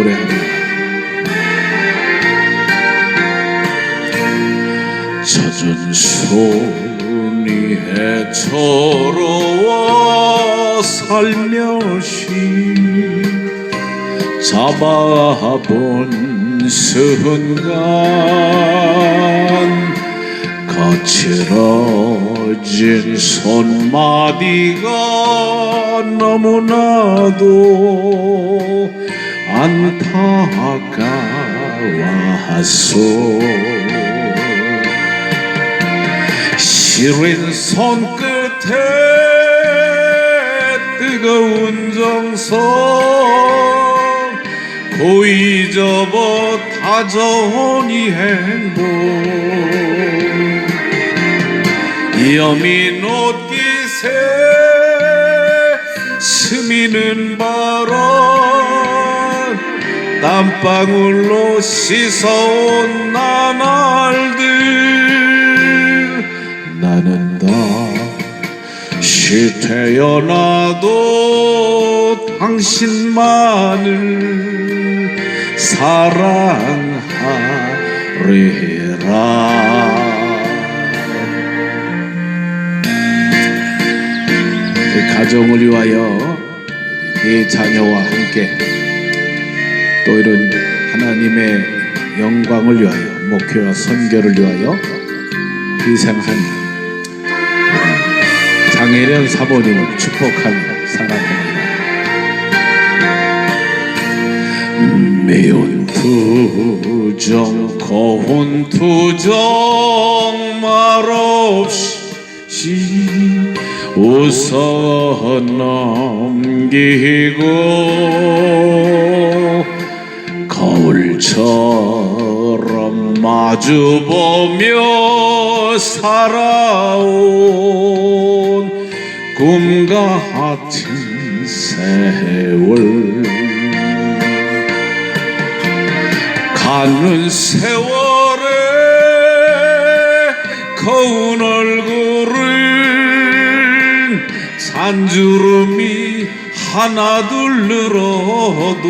노래합니다. 젖은 손이 해처로와 살며시 잡아본 순간 거칠어진 손마디가 너무나도 안타까워하소. 시린 손끝에 뜨거운 정성 고이 접어 다져온 이 행복. 여민 옷깃에 스미는 바람 땀방울로 씻어온 나날들. 나는 다시 태어나도 당신만을 사랑하리라. 그 가정을 위하여 네 자녀와 함께 또 이런 하나님의 영광을 위하여 목회와 선교를 위하여 희생한 장혜련 사모님을 축복하며 사랑합니다. 매운 투정 고운 투정 말없이 웃어 넘기고 거울처럼 마주보며 살아온 꿈 같은 세월. 가는 세월에 거운 얼굴은 산주름이 하나둘 늘어도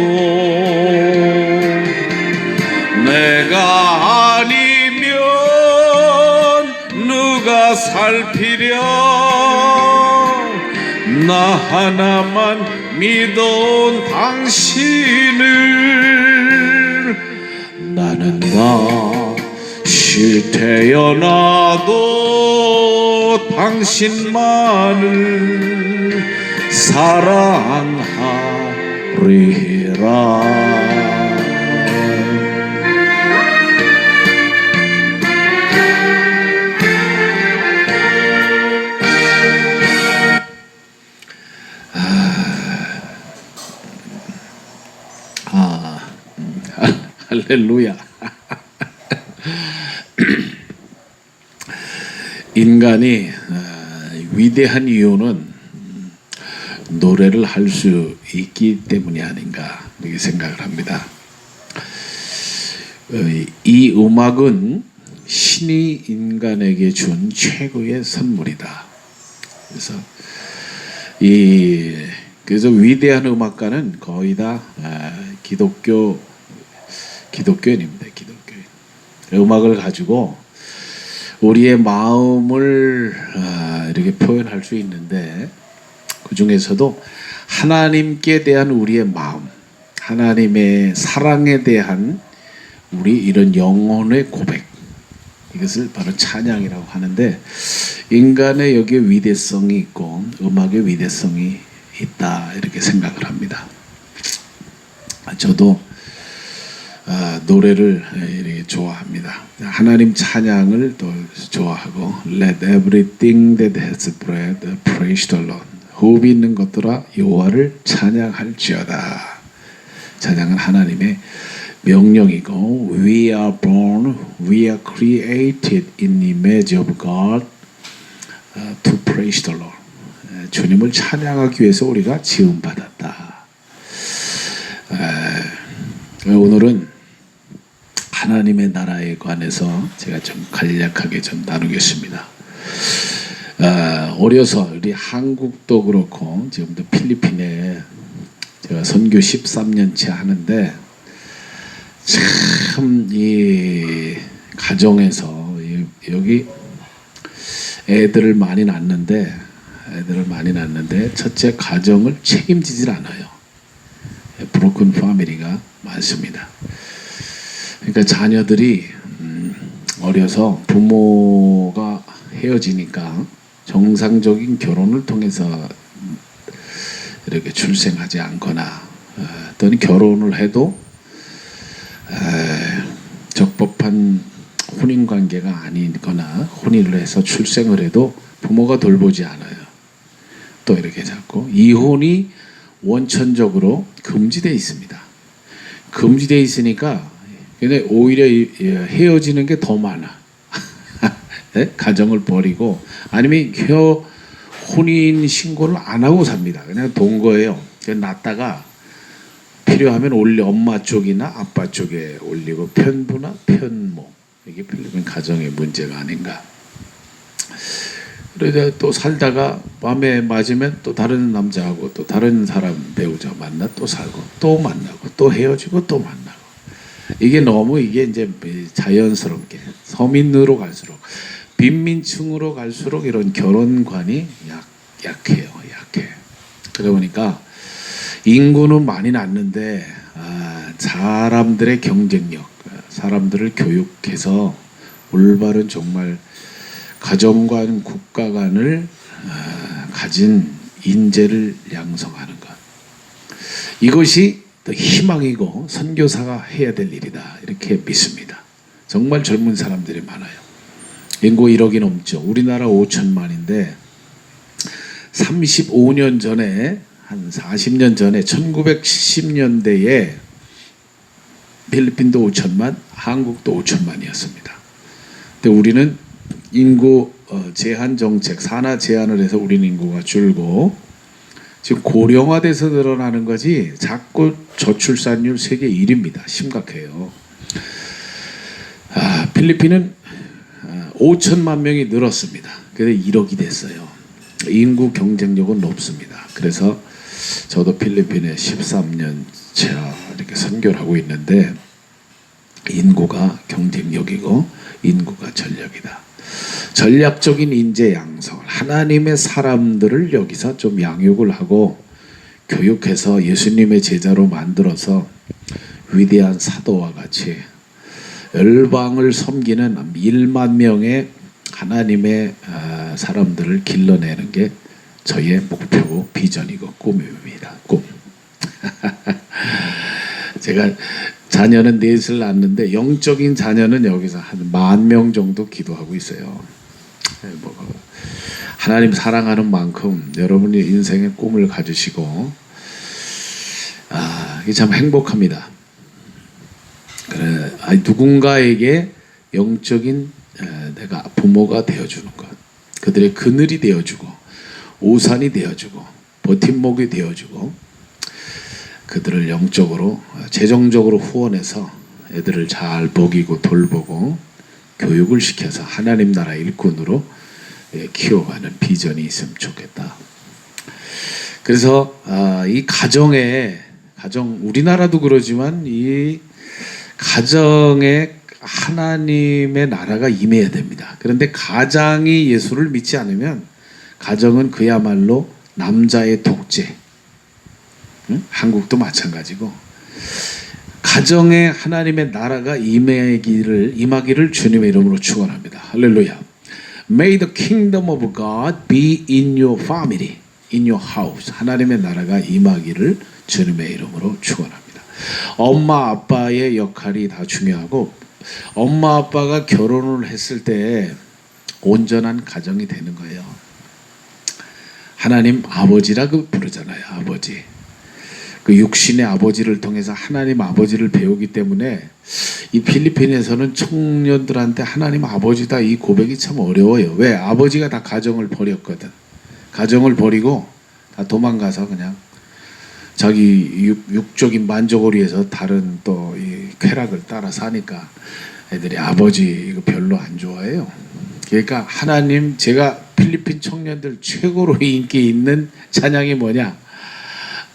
내가 아니면 누가 살피려 나 하나만 믿어온 당신을 나는 다시 태어나도 당신만을 사랑하리라 아, 음, 할렐루야. 인간이 아, 위대한 이유는 음, 노래를 할 수 있기 때문이 아닌가 이렇게 생각을 합니다. 어, 이 음악은 신이 인간에게 준 최고의 선물이다. 그래서 이 그래서 위대한 음악가는 거의 다 아, 기독교 기독교인입니다. 기독교인. 음악을 가지고 우리의 마음을 아, 이렇게 표현할 수 있는데 그 중에서도 하나님께 대한 우리의 마음, 하나님의 사랑에 대한 우리 이런 영혼의 고백 이것을 바로 찬양이라고 하는데 인간의 여기에 위대성이 있고 음악의 위대성이 있다 이렇게 생각을 합니다. 저도 아, 노래를 이렇게 좋아합니다. 하나님 찬양을 또 좋아하고 Let everything that has breath praise the Lord. 호흡이 있는 것들아 여호와를 찬양할지어다. 찬양은 하나님의 명령이고 We are born, we are created in the image of God uh, to praise the Lord. 에, 주님을 찬양하기 위해서 우리가 지음 받았다. 오늘은 하나님의 나라에 관해서 제가 좀 간략하게 좀 나누겠습니다. 아, 어려서 우리 한국도 그렇고 지금도 필리핀에 제가 선교 13년째 하는데 참 이 가정에서 이- 여기 애들을 많이 낳는데 애들을 많이 낳는데 첫째 가정을 책임지질 않아요. 브로큰 파밀리가 많습니다. 그러니까 자녀들이 음, 어려서 부모가 헤어지니까 정상적인 결혼을 통해서 이렇게 출생하지 않거나 어, 또는 결혼을 해도 에, 적법한 혼인 관계가 아니거나 혼인을 해서 출생을 해도 부모가 돌보지 않아요. 또 이렇게 잡고 이혼이 원천적으로 금지돼 있습니다. 금지돼 있으니까 근데 오히려 헤어지는 게 더 많아. 예? 가정을 버리고 아니면 혀 혼인 신고를 안 하고 삽니다. 그냥 동거예요. 그냥 낳다가 필요하면 올려 엄마 쪽이나 아빠 쪽에 올리고 편부나 편모 이게 필리핀 가정의 문제가 아닌가. 그러다 또 살다가 마음에 맞으면 또 다른 남자하고 또 다른 사람 배우자 만나 또 살고 또 만나고 또 헤어지고 또 만나고. 이게 너무 이게 이제 자연스럽게 서민으로 갈수록 빈민층으로 갈수록 이런 결혼관이 약 약해요 약해. 그러다 보니까 인구는 많이 낳는데 아, 사람들의 경쟁력 사람들을 교육해서 올바른 정말 가정 간 국가 간을 아, 가진 인재를 양성하는 것 이것이 더 희망이고 선교사가 해야 될 일이다 이렇게 믿습니다. 정말 젊은 사람들이 많아요. 인구 1억이 넘죠. 우리나라 5천만인데 35년 전에 한 40년 전에 1970년대에 필리핀도 5천만, 한국도 5천만이었습니다. 근데 우리는 인구 어, 제한 정책, 산하 제한을 해서 우리는 인구가 줄고 지금 고령화돼서 늘어나는 거지 자꾸 저출산율 세계 1위입니다. 심각해요. 아, 필리핀은 아, 5천만 명이 늘었습니다. 그래서 1억이 됐어요. 인구 경쟁력은 높습니다. 그래서 저도 필리핀에 13년 차 이렇게 선교를 하고 있는데 인구가 경쟁력이고 인구가 전략이다. 전략적인 인재 양성을 하나님의 사람들을 여기서 좀 양육을 하고 교육해서 예수님의 제자로 만들어서 위대한 사도와 같이 열방을 섬기는 1만 명의 하나님의 아, 사람들을 길러내는 게 저의 목표고 비전이고 꿈입니다. 꿈. 제가 자녀는 넷을 낳는데 영적인 자녀는 여기서 한 만 명 정도 기도하고 있어요. 네, 뭐 하나님 사랑하는 만큼 여러분이 인생의 꿈을 가지시고 아, 이게 참 행복합니다. 그래, 아니, 누군가에게 영적인 에, 내가 부모가 되어주는 것, 그들의 그늘이 되어주고 우산이 되어주고 버팀목이 되어주고 그들을 영적으로 재정적으로 후원해서 애들을 잘 먹이고 돌보고 교육을 시켜서 하나님 나라 일꾼으로 예, 키워가는 비전이 있으면 좋겠다. 그래서 아, 이 가정에 가정 우리나라도 그러지만 이 가정에 하나님의 나라가 임해야 됩니다. 그런데 가장이 예수를 믿지 않으면 가정은 그야말로 남자의 독재. 응? 한국도 마찬가지고 가정에 하나님의 나라가 임하기를 임하기를 주님의 이름으로 축원합니다. 할렐루야. May the kingdom of God be in your family, in your house. 하나님의 나라가 임하기를 주님의 이름으로 축원합니다. 엄마 아빠의 역할이 다 중요하고 엄마 아빠가 결혼을 했을 때 온전한 가정이 되는 거예요. 하나님 아버지라 그 부르잖아요. 아버지. 그 육신의 아버지를 통해서 하나님 아버지를 배우기 때문에 이 필리핀에서는 청년들한테 하나님 아버지다 이 고백이 참 어려워요. 왜? 아버지가 다 가정을 버렸거든. 가정을 버리고 다 도망가서 그냥 자기 육, 육적인 만족을 위해서 다른 또 이 쾌락을 따라 사니까 애들이 아버지 이거 별로 안 좋아해요. 그러니까 하나님 제가 필리핀 청년들 최고로 인기 있는 찬양이 뭐냐?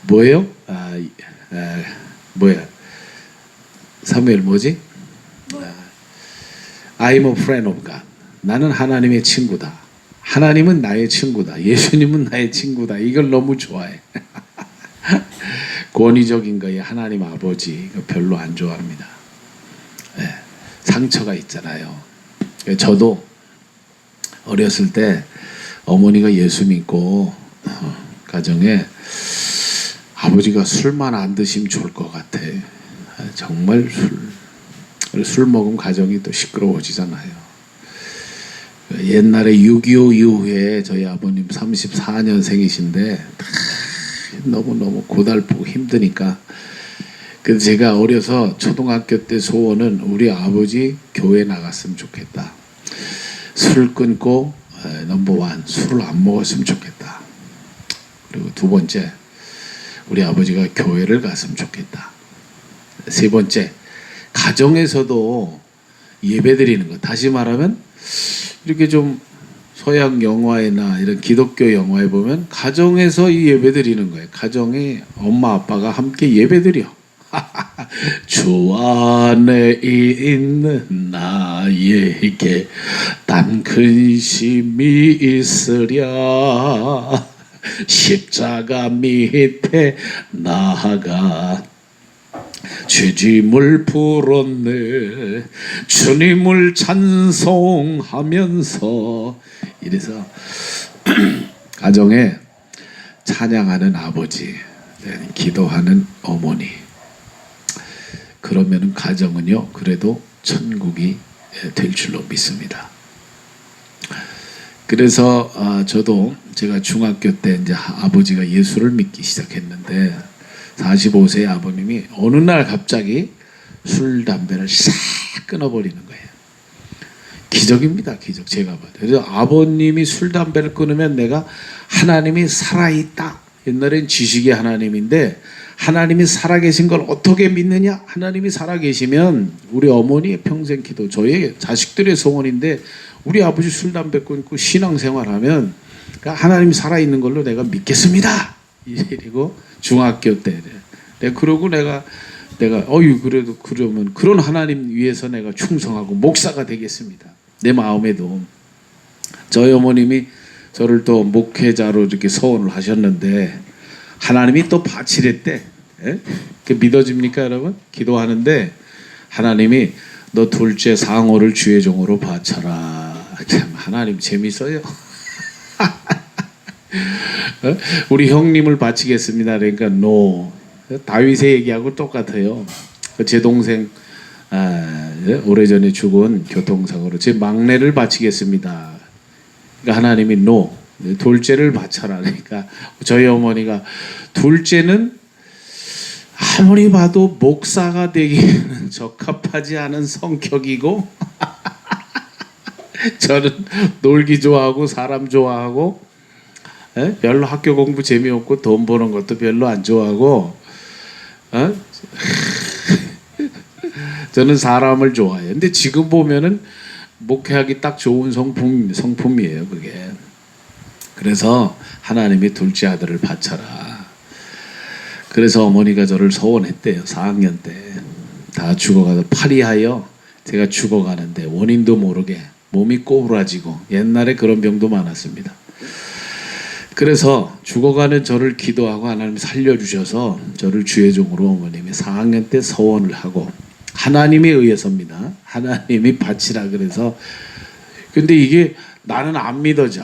뭐예요? 아, 이- 아 뭐야? 사무엘 뭐지? 아, I'm a friend of God. 나는 하나님의 친구다. 하나님은 나의 친구다. 예수님은 나의 친구다. 이걸 너무 좋아해. 권위적인 거에 하나님 아버지 별로 안 좋아합니다. 예, 상처가 있잖아요. 예, 저도 어렸을 때 어머니가 예수 믿고 어, 가정에 아버지가 술만 안 드시면 좋을 것 같아. 아, 정말 술, 술 먹으면 가정이 또 시끄러워지잖아요. 옛날에 6.25 이후에 저희 아버님 34년생이신데 너무너무 고달프고 힘드니까 그래서 제가 어려서 초등학교 때 소원은 우리 아버지 교회 나갔으면 좋겠다. 술을 끊고 에, 넘버원 술을 안 먹었으면 좋겠다. 그리고 두 번째 우리 아버지가 교회를 갔으면 좋겠다. 세 번째 가정에서도 예배 드리는 것. 다시 말하면 이렇게 좀 서양 영화에나 이런 기독교 영화에 보면 가정에서 이 예배 드리는 거예요. 가정에 엄마 아빠가 함께 예배 드려. 주 안에 있는 나에게 단 근심이 있으랴 십자가 밑에 나아가 죄짐을 풀었네 주님을 찬송하면서 이래서 가정에 찬양하는 아버지 네, 기도하는 어머니 그러면은 가정은요 그래도 천국이 될 줄로 믿습니다. 그래서 아, 저도 제가 중학교 때 이제 하- 아버지가 예수를 믿기 시작했는데 45세 아버님이 어느 날 갑자기 술 담배를 싹 끊어버리는 거예요. 기적입니다, 기적. 제가 봐도. 그래서 아버님이 술 담배를 끊으면 내가 하나님이 살아있다. 옛날엔 지식의 하나님인데 하나님이 살아계신 걸 어떻게 믿느냐? 하나님이 살아계시면 우리 어머니의 평생 기도, 저의 자식들의 소원인데 우리 아버지 술 담배 끊고 신앙생활하면 그러니까 하나님이 살아있는 걸로 내가 믿겠습니다. 이리고 중학교 때. 내가 그러고 내가 내가 어유 그래도 그러면 그런 하나님 위해서 내가 충성하고 목사가 되겠습니다. 내 마음에도 저희 어머님이 저를 또 목회자로 이렇게 서원을 하셨는데 하나님이 또 바치랬대. 예? 그 믿어집니까 여러분? 기도하는데 하나님이 너 둘째 상호를 주의 종으로 바쳐라. 참 하나님 재밌어요. 어? 우리 형님을 바치겠습니다. 그러니까 노. 다윗의 얘기하고 똑같아요. 그제 동생 아, 예? 오래전에 죽은 교통사고로 제 막내를 바치겠습니다. 그러니까 하나님이 노. 둘째를 바쳐라. 그러니까 저희 어머니가 둘째는 아무리 봐도 목사가 되기에는 적합하지 않은 성격이고 저는 놀기 좋아하고 사람 좋아하고 에? 별로 학교 공부 재미없고 돈 버는 것도 별로 안 좋아하고 어? 저는 사람을 좋아해요. 근데 지금 보면은 목회하기 딱 좋은 성품 성품이에요, 그게. 그래서 하나님이 둘째 아들을 바쳐라. 그래서 어머니가 저를 서원했대요. 4학년 때. 다 죽어가서 파리하여 제가 죽어가는데 원인도 모르게 몸이 꼬부라지고 옛날에 그런 병도 많았습니다. 그래서 죽어가는 저를 기도하고 하나님 살려주셔서 저를 주의 종으로 어머님이 4학년 때 서원을 하고 하나님에 의해서입니다. 하나님이 바치라 그래서 근데 이게 나는 안 믿어져.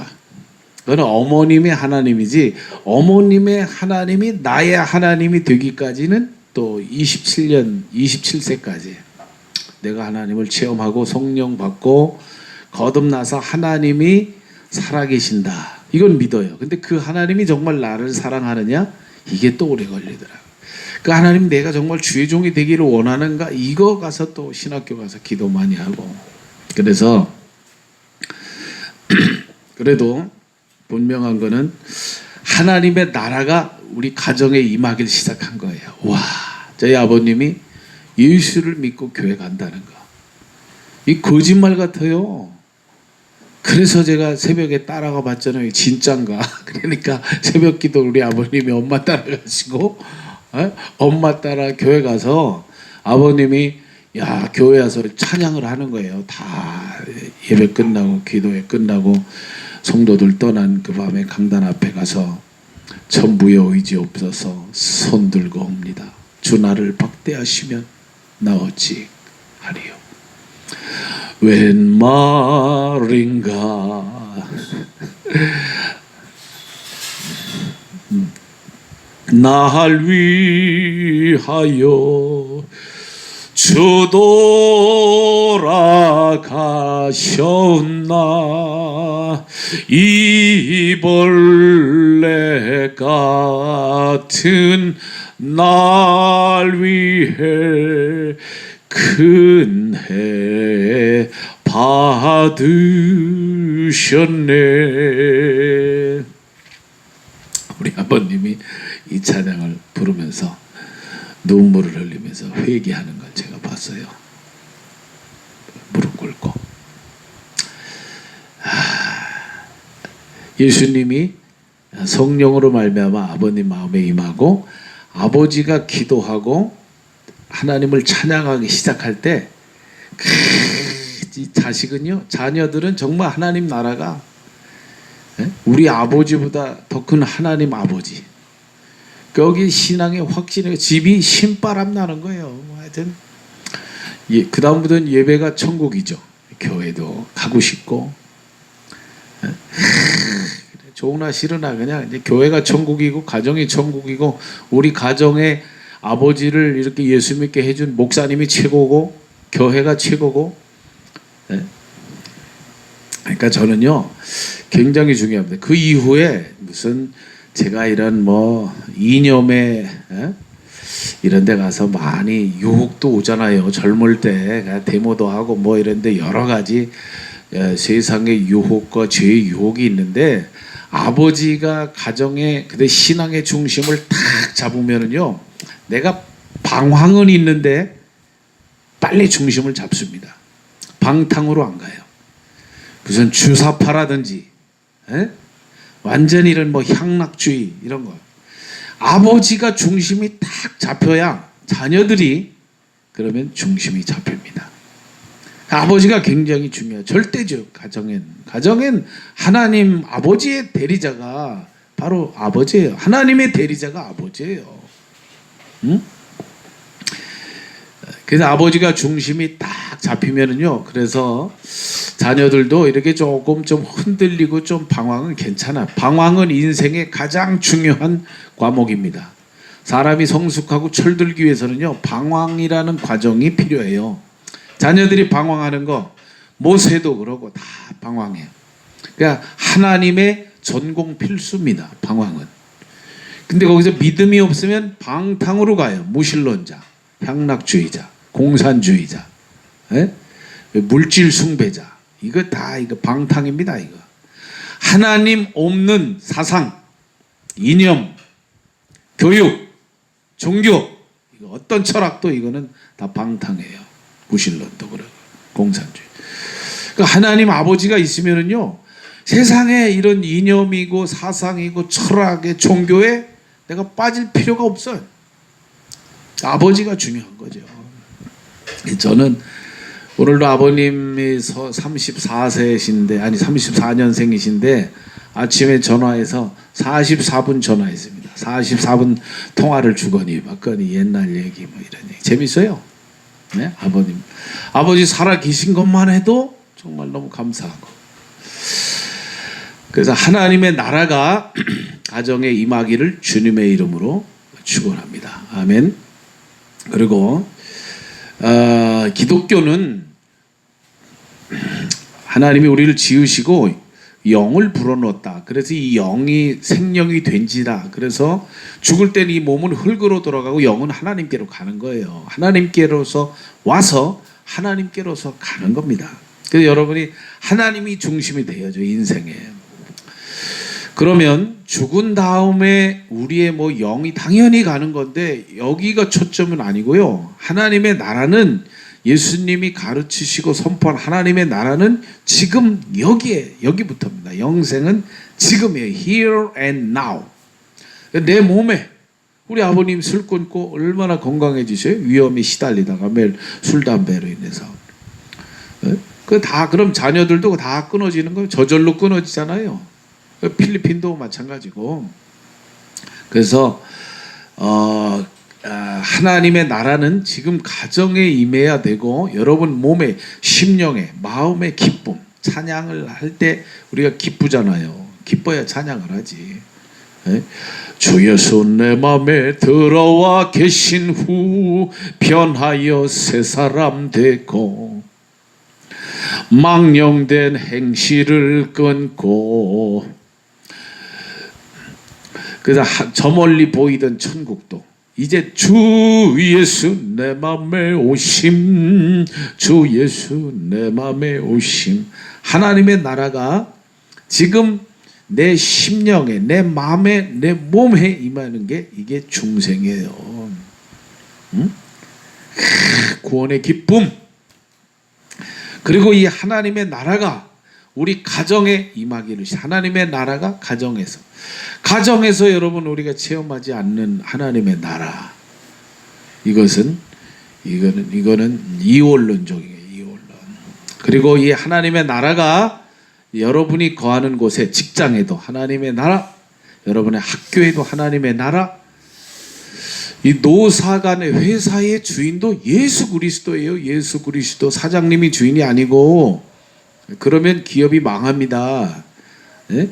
그는 어머님의 하나님이지 어머님의 하나님이 나의 하나님이 되기까지는 또 27년 27세까지 내가 하나님을 체험하고 성령 받고 거듭나서 하나님이 살아계신다. 이건 믿어요. 근데 그 하나님이 정말 나를 사랑하느냐? 이게 또 오래 걸리더라고. 그 하나님 내가 정말 주의 종이 되기를 원하는가? 이거 가서 또 신학교 가서 기도 많이 하고. 그래서 그래도 분명한 거는 하나님의 나라가 우리 가정에 임하기 시작한 거예요. 와, 저희 아버님이 예수를 믿고 교회 간다는 거. 이 거짓말 같아요. 그래서 제가 새벽에 따라가 봤잖아요. 진짠가? 그러니까 새벽 기도 우리 아버님이 엄마 따라가시고 어? 엄마 따라 교회 가서 아버님이 야 교회 와서 찬양을 하는 거예요. 다 예배 끝나고 기도회 끝나고 성도들 떠난 그 밤에 강단 앞에 가서 전부의 의지 없어서 손 들고 옵니다. 주 나를 박대하시면 나 어찌 하리요. 웬 말인가? 날 위하여 주 돌아가셨나? 이벌레 같은 날 위해 큰해 받으셨네 우리 아버님이 이 찬양을 부르면서 눈물을 흘리면서 회개하는 걸 제가 봤어요. 무릎 꿇고 하, 예수님이 성령으로 말미암아 아버님 마음에 임하고 아버지가 기도하고 하나님을 찬양하기 시작할 때이 자식은요 자녀들은 정말 하나님 나라가 예? 우리 아버지보다 더 큰 하나님 아버지 거기 신앙의 확신의 집이 신바람 나는 거예요. 뭐 하여튼 예, 그 다음부터는 예배가 천국이죠. 교회도 가고 싶고 예? 좋으나 싫으나 그냥 교회가 천국이고 가정이 천국이고 우리 가정의 아버지를 이렇게 예수 믿게 해준 목사님이 최고고 교회가 최고고 예? 그러니까 저는요 굉장히 중요합니다. 그 이후에 무슨 제가 이런 뭐 이념에 에? 이런 데 가서 많이 유혹도 오잖아요. 젊을 때 데모도 하고 뭐 이런 데 여러 가지 에, 세상의 유혹과 죄의 유혹이 있는데 아버지가 가정의 근데 신앙의 중심을 탁 잡으면은요. 내가 방황은 있는데 빨리 중심을 잡습니다. 방탕으로 안 가요. 무슨 주사파라든지 에? 완전히 이런 뭐 향락주의 이런 거 아버지가 중심이 딱 잡혀야 자녀들이 그러면 중심이 잡힙니다. 아버지가 굉장히 중요해요. 절대적 가정엔 가정엔 하나님 아버지의 대리자가 바로 아버지예요. 하나님의 대리자가 아버지예요. 응? 그래서 아버지가 중심이 딱 잡히면은요. 그래서 자녀들도 이렇게 조금 좀 흔들리고 좀 방황은 괜찮아. 방황은 인생의 가장 중요한 과목입니다. 사람이 성숙하고 철들기 위해서는요. 방황이라는 과정이 필요해요. 자녀들이 방황하는 거 모세도 그러고 다 방황해요. 그러니까 하나님의 전공 필수입니다. 방황은. 근데 거기서 믿음이 없으면 방탕으로 가요. 무신론자, 향락주의자, 공산주의자, 예? 물질 숭배자. 이거 다 이거 방탕입니다. 이거 하나님 없는 사상, 이념, 교육, 종교 이거 어떤 철학도 이거는 다 방탕이에요. 무신론도 그러고 공산주의. 그러니까 하나님 아버지가 있으면은요 세상에 이런 이념이고 사상이고 철학의 종교에 내가 빠질 필요가 없어요. 아버지가 중요한 거죠. 저는 오늘도 아버님이 34세이신데 아니 34년생이신데 아침에 전화해서 44분 전화했습니다. 44분 통화를 주거니 받거니 옛날 얘기 뭐 이런 얘기 재밌어요. 네? 아버님 아버지 살아 계신 것만 해도 정말 너무 감사하고 그래서 하나님의 나라가 가정에 임하기를 주님의 이름으로 축원합니다. 아멘. 그리고 어, 기독교는 하나님이 우리를 지으시고 영을 불어넣었다. 그래서 이 영이 생명이 된지라. 그래서 죽을 때는 이 몸은 흙으로 돌아가고 영은 하나님께로 가는 거예요. 하나님께로서 와서 하나님께로서 가는 겁니다. 그래서 여러분이 하나님이 중심이 되어죠 인생에. 그러면 죽은 다음에 우리의 뭐 영이 당연히 가는 건데 여기가 초점은 아니고요. 하나님의 나라는 예수님이 가르치시고 선포한 하나님의 나라는 지금 여기에 여기부터입니다. 영생은 지금이에요. Here and now. 내 몸에 우리 아버님 술 끊고 얼마나 건강해지셔요? 위험에 시달리다가 매일 술 담배로 인해서. 그 다 그럼 자녀들도 다 끊어지는 거예요. 저절로 끊어지잖아요. 그 필리핀도 마찬가지고. 그래서 어, 아, 하나님의 나라는 지금 가정에 임해야 되고 여러분 몸에 심령에 마음의 기쁨 찬양을 할 때 우리가 기쁘잖아요. 기뻐야 찬양을 하지. 예? 주 예수 내 맘에 들어와 계신 후 변하여 새 사람 되고 망령된 행실을 끊고 그래서 하- 저 멀리 보이던 천국도 이제 주 예수 내 맘에 오심 주 예수 내 맘에 오심 하나님의 나라가 지금 내 심령에 내 마음에 내 몸에 임하는 게 이게 중생이에요. 응? 크, 구원의 기쁨 그리고 이 하나님의 나라가 우리 가정에 임하기를 시- 하나님의 나라가 가정에서. 가정에서 여러분 우리가 체험하지 않는 하나님의 나라. 이것은 이거는 이거는 이원론적이에요 이원론. 그리고 이 하나님의 나라가 여러분이 거하는 곳에 직장에도 하나님의 나라 여러분의 학교에도 하나님의 나라 이 노사간의 회사의 주인도 예수 그리스도예요. 예수 그리스도 사장님이 주인이 아니고 그러면 기업이 망합니다. 예?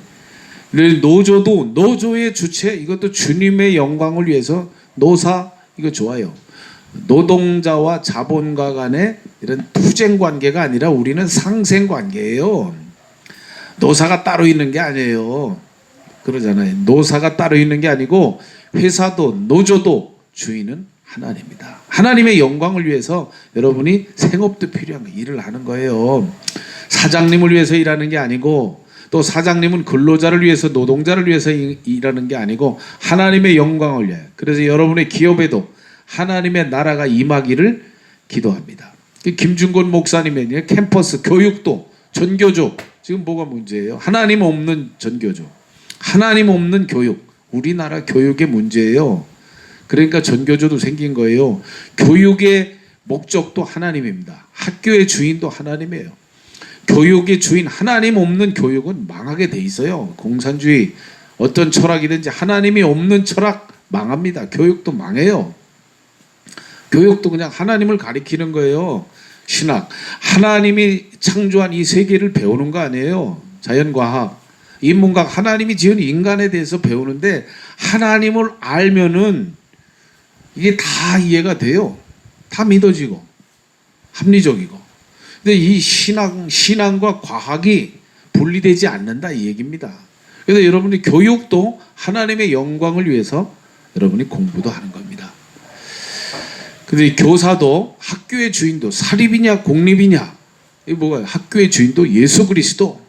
노조도 노조의 주체 이것도 주님의 영광을 위해서 노사 이거 좋아요. 노동자와 자본가 간의 이런 투쟁 관계가 아니라 우리는 상생 관계예요. 노사가 따로 있는 게 아니에요. 그러잖아요. 노사가 따로 있는 게 아니고 회사도 노조도 주인은 하나님입니다. 하나님의 영광을 위해서 여러분이 생업도 필요한 거 일을 하는 거예요. 사장님을 위해서 일하는 게 아니고 또 사장님은 근로자를 위해서 노동자를 위해서 일- 일하는 게 아니고 하나님의 영광을 위해. 그래서 여러분의 기업에도 하나님의 나라가 임하기를 기도합니다. 그 김준곤 목사님의 캠퍼스 교육도 전교조 지금 뭐가 문제예요? 하나님 없는 전교조, 하나님 없는 교육, 우리나라 교육의 문제예요. 그러니까 전교조도 생긴 거예요. 교육의 목적도 하나님입니다. 학교의 주인도 하나님이에요. 교육의 주인 하나님 없는 교육은 망하게 돼 있어요. 공산주의 어떤 철학이든지 하나님이 없는 철학 망합니다. 교육도 망해요. 교육도 그냥 하나님을 가리키는 거예요. 신학 하나님이 창조한 이 세계를 배우는 거 아니에요. 자연과학 인문학 하나님이 지은 인간에 대해서 배우는데 하나님을 알면은 이게 다 이해가 돼요. 다 믿어지고 합리적이고. 근데 이 신앙 신앙과 과학이 분리되지 않는다 이 얘기입니다. 그래서 여러분이 교육도 하나님의 영광을 위해서 여러분이 공부도 하는 겁니다. 근데 이 교사도 학교의 주인도 사립이냐 공립이냐 이 뭐가 학교의 주인도 예수 그리스도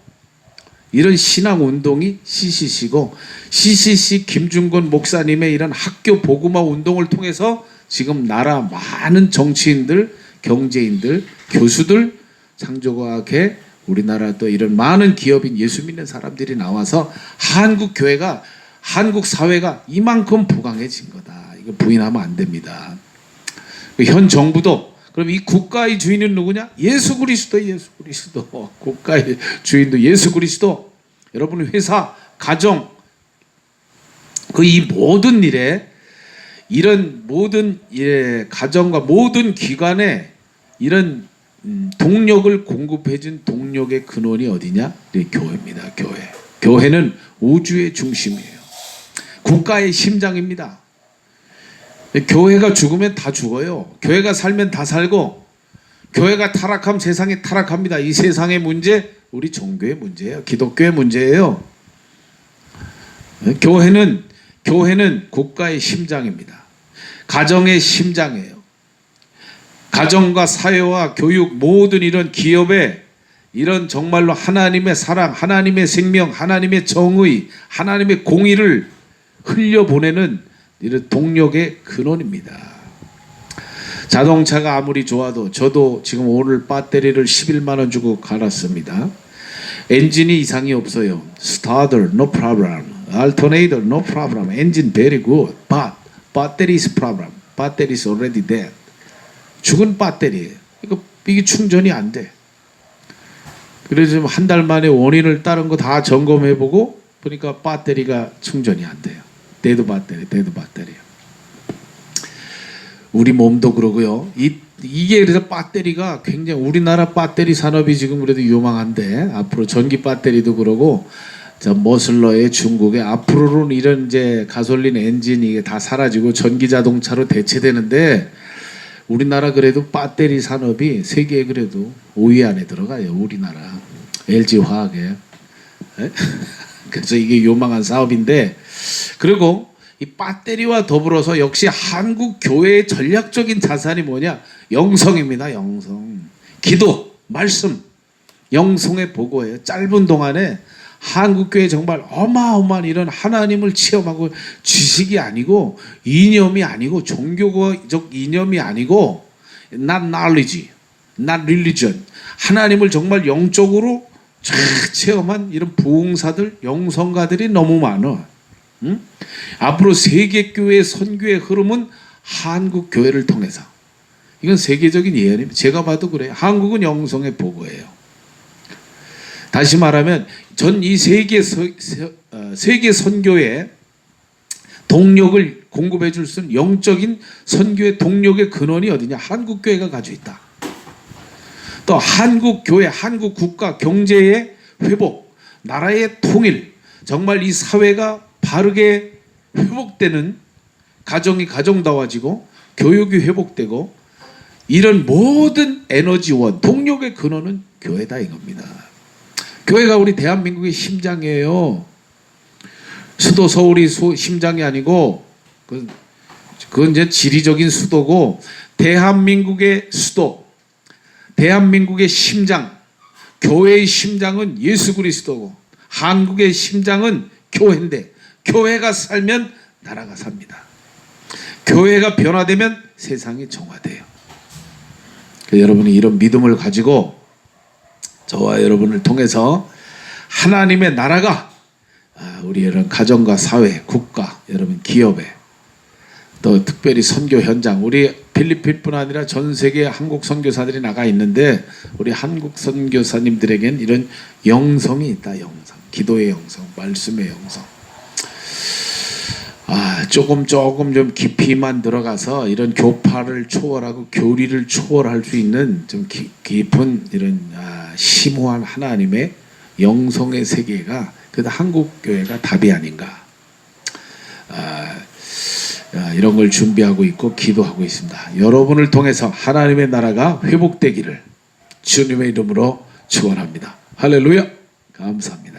이런 신앙 운동이 CCC고 CCC 김준건 목사님의 이런 학교 복음화 운동을 통해서 지금 나라 많은 정치인들, 경제인들, 교수들, 창조과학회 우리나라 또 이런 많은 기업인 예수 믿는 사람들이 나와서 한국 교회가 한국 사회가 이만큼 부강해진 거다. 이거 부인하면 안 됩니다. 현 정부도 그럼 이 국가의 주인은 누구냐? 예수 그리스도, 예수 그리스도. 국가의 주인도 예수 그리스도. 여러분 회사, 가정, 그 이 모든 일에 이런 모든 일에 가정과 모든 기관에 이런 음, 동력을 공급해준 동력의 근원이 어디냐? 네, 교회입니다. 교회. 교회는 우주의 중심이에요. 국가의 심장입니다. 교회가 죽으면 다 죽어요. 교회가 살면 다 살고 교회가 타락하면 세상이 타락합니다. 이 세상의 문제 우리 종교의 문제예요. 기독교의 문제예요. 교회는 교회는 국가의 심장입니다. 가정의 심장이에요. 가정과 사회와 교육 모든 이런 기업에 이런 정말로 하나님의 사랑, 하나님의 생명, 하나님의 정의, 하나님의 공의를 흘려보내는 이런 동력의 근원입니다. 자동차가 아무리 좋아도 저도 지금 오늘 배터리를 11만 원 주고 갈았습니다. 엔진이 이상이 없어요. Starter no problem. Alternator no problem. Engine very good. But battery is problem. Battery is already dead. 죽은 배터리. 이거 이게 충전이 안 돼. 그래서 지금 한 달 만에 원인을 다른 거 다 점검해 보고 보니까 배터리가 충전이 안 돼요. 데드 배터리, 데드 배터리. 우리 몸도 그러고요. 이 이게 그래서 배터리가 굉장히 우리나라 배터리 산업이 지금 그래도 유망한데 앞으로 전기 배터리도 그러고 저 머슬러의 중국의 앞으로는 이런 이제 가솔린 엔진이 다 사라지고 전기 자동차로 대체되는데 우리나라 그래도 배터리 산업이 세계에 그래도 5위 안에 들어가요. 우리나라 LG 화학에. 에? 그래서 이게 요망한 사업인데 그리고 이 배터리와 더불어서 역시 한국 교회의 전략적인 자산이 뭐냐? 영성입니다. 영성. 기도, 말씀, 영성의 보고예요. 짧은 동안에 한국 교회 정말 어마어마한 이런 하나님을 체험하고 지식이 아니고 이념이 아니고 종교적 이념이 아니고 not knowledge, not religion. 하나님을 정말 영적으로 쫙 체험한 이런 부흥사들, 영성가들이 너무 많아. 응? 앞으로 세계 교회 선교의 흐름은 한국 교회를 통해서 이건 세계적인 예언입니다. 제가 봐도 그래요. 한국은 영성의 보고예요. 다시 말하면 전 이 세계 어, 세계 선교의 동력을 공급해 줄 수 있는 영적인 선교의 동력의 근원이 어디냐? 한국 교회가 가지고 있다. 또 한국 교회, 한국 국가 경제의 회복, 나라의 통일, 정말 이 사회가 바르게 회복되는 가정이 가정다워지고 교육이 회복되고 이런 모든 에너지원, 동력의 근원은 교회다 이겁니다. 교회가 우리 대한민국의 심장이에요. 수도 서울이 수, 심장이 아니고 그, 그건 이제 지리적인 수도고 대한민국의 수도, 대한민국의 심장, 교회의 심장은 예수 그리스도고 한국의 심장은 교회인데 교회가 살면 나라가 삽니다. 교회가 변화되면 세상이 정화돼요. 그 여러분이 이런 믿음을 가지고 저와 여러분을 통해서 하나님의 나라가 아, 우리 이런 가정과 사회, 국가, 여러분 기업에 또 특별히 선교 현장 우리 필리핀뿐 아니라 전 세계 한국 선교사들이 나가 있는데 우리 한국 선교사님들에겐 이런 영성이 있다. 영성 기도의 영성 말씀의 영성 아 조금 조금 좀 깊이만 들어가서 이런 교파를 초월하고 교리를 초월할 수 있는 좀 기- 깊은 이런 아, 심오한 하나님의 영성의 세계가 그 한국 교회가 답이 아닌가 아, 아, 이런 걸 준비하고 있고 기도하고 있습니다. 여러분을 통해서 하나님의 나라가 회복되기를 주님의 이름으로 축원합니다. 할렐루야. 감사합니다.